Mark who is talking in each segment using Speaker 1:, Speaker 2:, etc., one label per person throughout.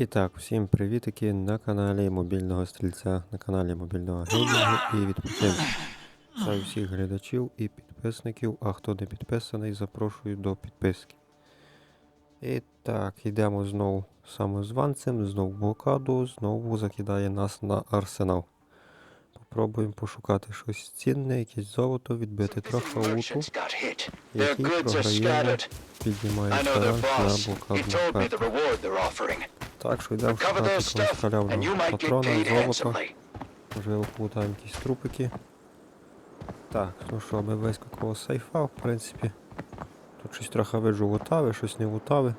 Speaker 1: І так, всім привітики на каналі мобільного стрільця, на каналі мобільного геймінгу і відпочинку. Вітаю всіх глядачів і підписників, а хто не підписаний, запрошую до підписки. І так, йдемо знову самозванцем, знову блокаду, знову закидає нас на арсенал. Попробуємо пошукати щось цінне, якесь золото, відбити трохи луту, який програємо, піднімає
Speaker 2: know
Speaker 1: на карту. Так що йдемо шукати
Speaker 2: paid
Speaker 1: золота.
Speaker 2: handsomely.
Speaker 1: Можливо, плутаємо якісь трупики. Так, ну що, ми близько коло сейфа, в принципі. Тут щось трохи виджу лутави, щось не лутави.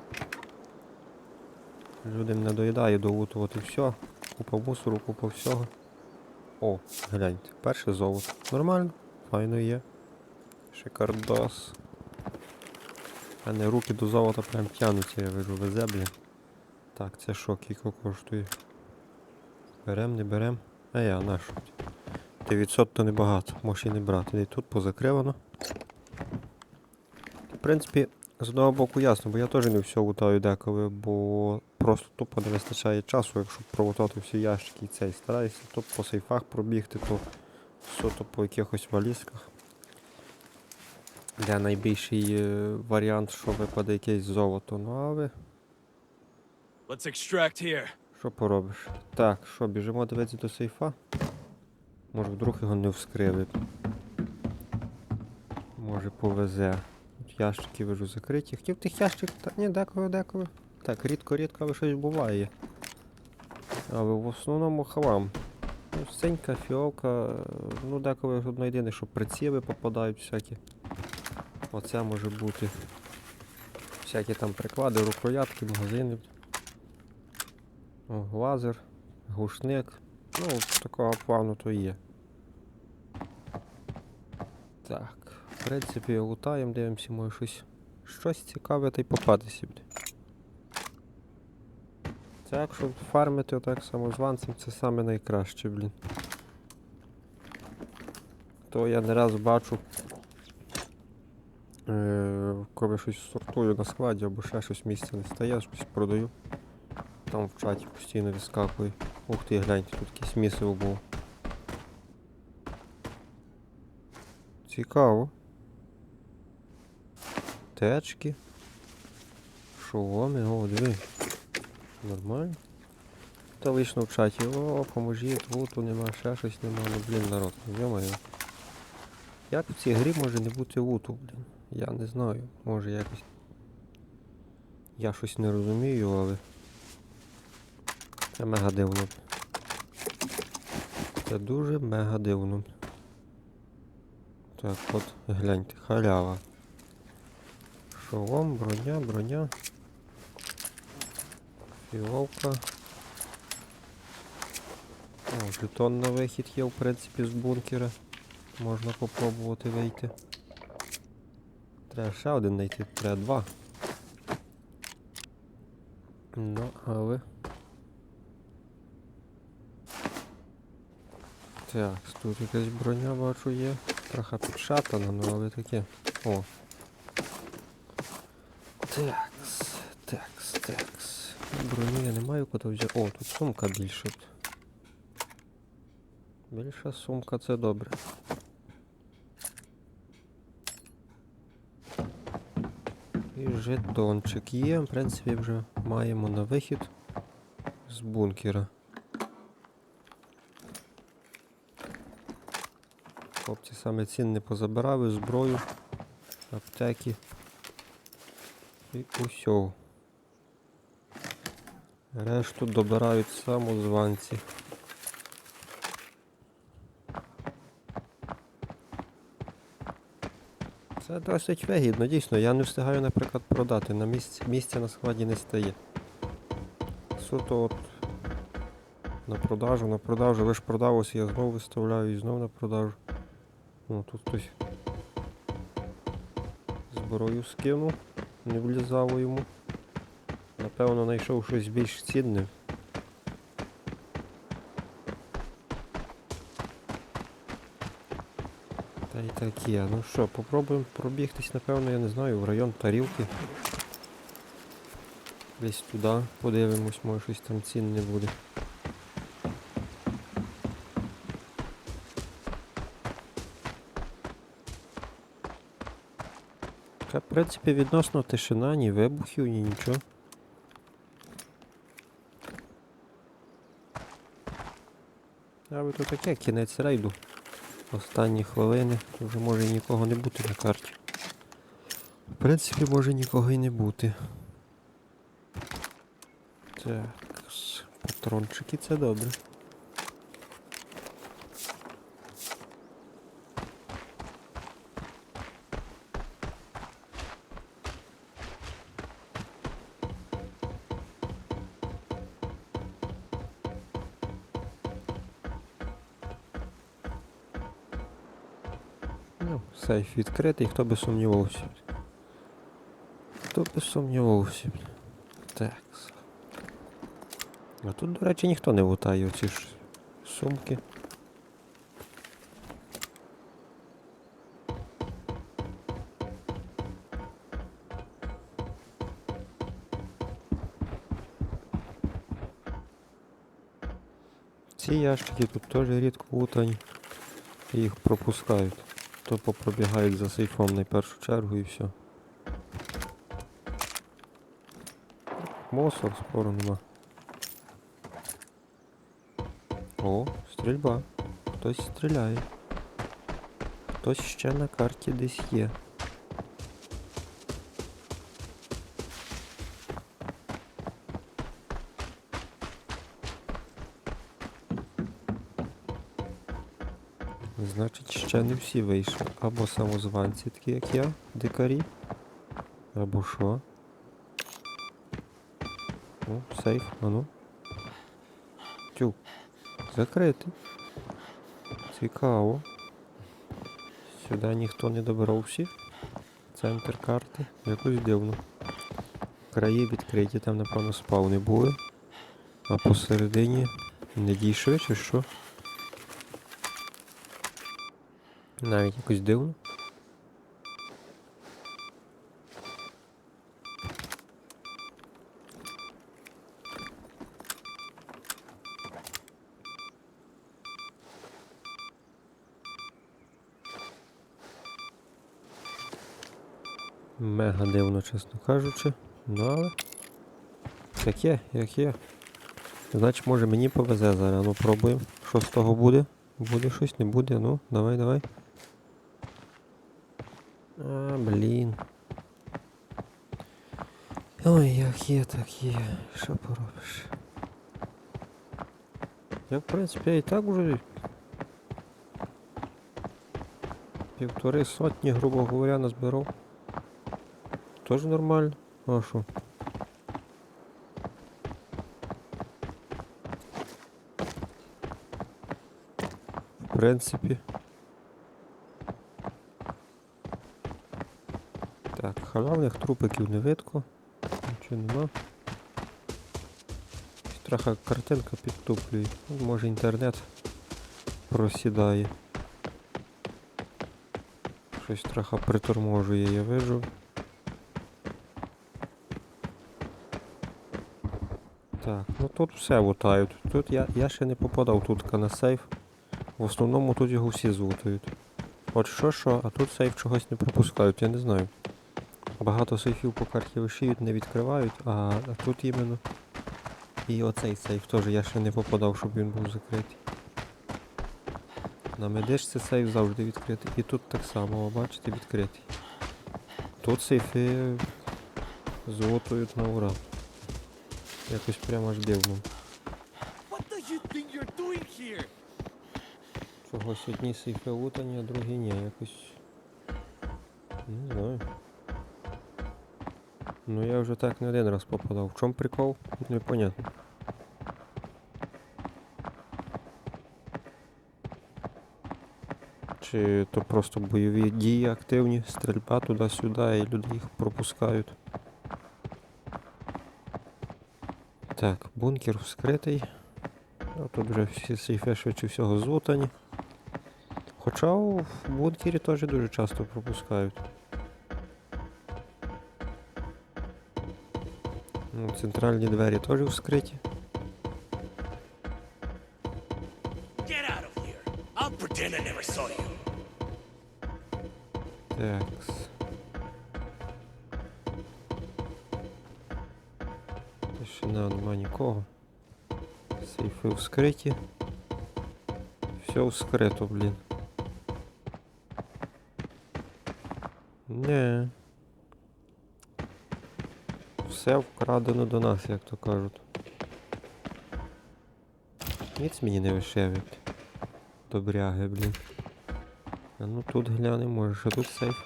Speaker 1: Людям не доїдає долутувати все. Купа мусору, купа всього. О, гляньте, перше золото. Нормально, файно є. Шикардос. А не руки до золота прям тянуться, я виджу, везе, блін. Так, це що, кіко коштує? Берем, не берем. А я на що? 900 то небагато, можеш і не брати. І тут позакривано. В принципі, з одного боку ясно, бо я теж не все лутаю деколи, бо просто тупо не вистачає часу, якщо пролутати всі ящики і цей. Стараюся то по сейфах пробігти, то суто по якихось валізках. Для найбільший е, варіант, що випаде якесь золото. Ну але
Speaker 3: Let's extract here.
Speaker 1: Що поробиш? Так, що, біжимо дивитися до сейфа? Може вдруг його не вскрили. Може повезе. Тут ящики вижу закриті. Хотів тих ящик, та ні, деколи, деколи. Так, рідко-рідко але щось буває. Але в основному хавам. Ну, синька, фіолка, ну деколи одно єдине, що приціли попадають всякі. Оце може бути. Всякі там приклади, рукоятки, магазини. Лазер, глушник. Ну, такого плану то є. Так, в принципі, лутаємо, дивимося, може щось. Щось цікаве та й попадеться буде. Це якщо фармити отак самозванцем, це саме найкраще, блін. То я не раз бачу. Е, коли щось сортую на складі або ще щось місця не стає, щось продаю. Там в чаті постійно відскакує. Ух ти, гляньте, тут якесь місиво було. Цікаво. Течки. Шоломи, о, диви. Нормально. Та вийшло в чаті, о, поможіть, луту нема, ще щось нема, ну блін, народ, йомаю. Як в цій грі може не бути луту, блін? Я не знаю, може якось. Я щось не розумію, але. Це мега дивно. Це дуже мега дивно. Так, от гляньте, халява. Шолом, броня, броня. Філовка. О, жетон на вихід є, в принципі, з бункера. Можна попробувати вийти. Треба ще один знайти, треба два. Ну, але. Так, тут якась броня бачу є. Трохи підшатана, ну але таке. О. Такс, такс, такс. Броню я не маю куди взяти. О, тут сумка більша. Більша сумка це добре. І жетончик є, в принципі, вже маємо на вихід з бункера. Хлопці саме цінне позабирали, зброю, аптеки і усього. Решту добирають самозванці. Це досить вигідно, дійсно. Я не встигаю, наприклад, продати. На місці, місця на складі не стає. Суто от на продажу, на продажу, ви ж продалося, я знову виставляю і знову на продажу. Ну, тут хтось зброю скинув, не влізало йому. Напевно, знайшов щось більш цінне. Та й таке. Ну що, попробуємо пробігтись, напевно, я не знаю, в район тарілки. Десь туди подивимось, може щось там цінне буде. В принципі, відносно тишина, ні вибухів, ні нічого. А ви то таке, кінець рейду. Останні хвилини, вже може нікого не бути на карті. В принципі, може нікого і не бути. Так, патрончики це добре. Сейф відкритий, хто би сумнівався. Хто би сумнівався. Так. А тут, до речі, ніхто не лутає оці ж сумки. Ці ящики тут теж рідко лутані. Їх пропускають. То попробігають за сейфом на першу чергу і все. Мусор спору нема. О, стрільба. Хтось стріляє. Хтось ще на карті десь є. Значить, ще не всі вийшли. Або самозванці, такі як я, дикарі. Або що. О, сейф, ану. Тю. Закритий. Цікаво. Сюди ніхто не добрався. Центр карти. Якось дивно. Краї відкриті, там, напевно, спавни були. А посередині не дійшли чи що? Навіть якось дивно. Мега дивно, чесно кажучи. Ну але. Як є, як є. Значить, може мені повезе зараз. Ну пробуємо. Що з того буде? Буде щось, не буде. Ну, давай, давай. А, блін. Ой, як є, так є. Що поробиш? Я, в принципі, і так вже півтори сотні, грубо говоря, назбирав. Тоже нормально. А що? В принципі. Так, халявних трупиків не видко. Нічого нема. Трохи картинка підтуплює. Ну, Може інтернет просідає. Щось трохи приторможує, я вижу. Так, ну тут все лутають. Тут я, я ще не попадав тут на сейф. В основному тут його всі злутають. От що що, а тут сейф чогось не пропускають, я не знаю. Багато сейфів по карті вишиють, не відкривають, а, тут іменно. І оцей сейф теж я ще не попадав, щоб він був закритий. На медичці сейф завжди відкритий. І тут так само, бачите, відкритий. Тут сейфи золотують на ура. Якось прямо аж дивно. Чогось одні сейфи лутані, а другі ні, якось. Не знаю. Ну я вже так не один раз попадав. В чому прикол? Непонятно. Чи то просто бойові дії активні, стрільба туди-сюди і люди їх пропускають. Так, бункер вскритий. А тут вже всі сейфи швидше всього злутані. Хоча в бункері теж дуже часто пропускають. Ну, центральні двері теж вскриті.
Speaker 3: Get out of here. I'll pretend I never saw you.
Speaker 1: Такс. Тишина, нема нікого. Сейфи вскриті. Все вскрито, блін. Не. Все вкрадено до нас, як то кажуть. Ніц мені не вишевить. Добряги, блін. А ну тут глянемо, може, що тут сейф.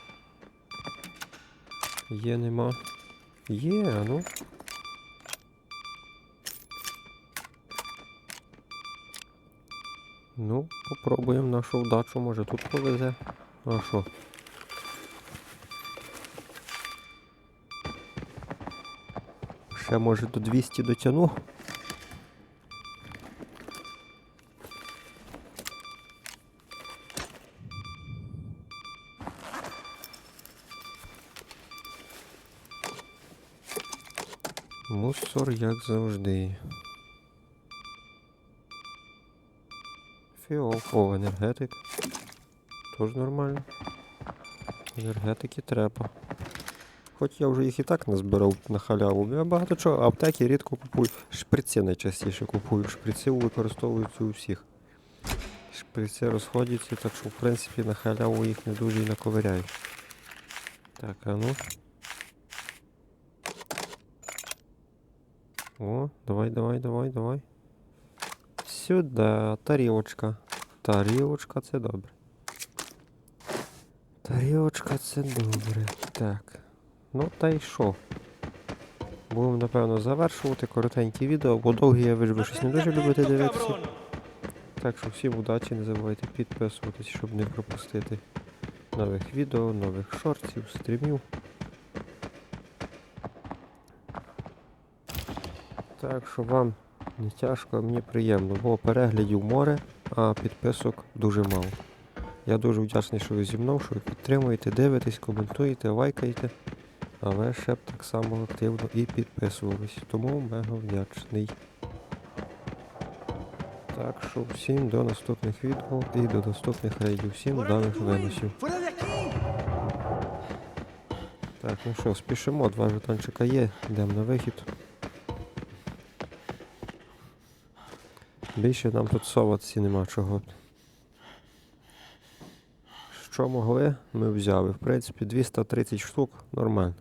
Speaker 1: Є, нема. Є, а ну. Ну, попробуємо нашу вдачу, може тут повезе. А що? Ще може до 200 дотягну. Мусор, як завжди. Фіол. Енергетик. Тож нормально. Енергетики треба. Хоч я вже їх і так назбирав на халяву. Я багато чого, аптеки рідко купую. Шприці найчастіше купую. Шприці використовуються у всіх. Шприці розходяться, так що в принципі на халяву їх не дуже і наковиряю. Так, а ну. О, давай, давай, давай, давай. Сюди, тарілочка. Тарілочка це добре. Тарілочка це добре. Так. Ну та й що? Будемо, напевно, завершувати коротенькі відео, бо довгі я ви щось не дуже любите дивитися. Так що всім удачі, не забувайте підписуватись, щоб не пропустити нових відео, нових шортів, стрімів. Так що вам не тяжко, а мені приємно, бо переглядів море, а підписок дуже мало. Я дуже вдячний, що ви зі мною, що ви підтримуєте, дивитесь, коментуєте, лайкаєте, але ще б так само активно і підписувались. Тому мега вдячний. Так що всім до наступних відео і до наступних рейдів. Всім даних виносів. Так, ну що, спішимо, два жетончика є, йдемо на вихід. Більше нам тут соватися нема чого. Що могли, ми взяли. В принципі, 230 штук нормально.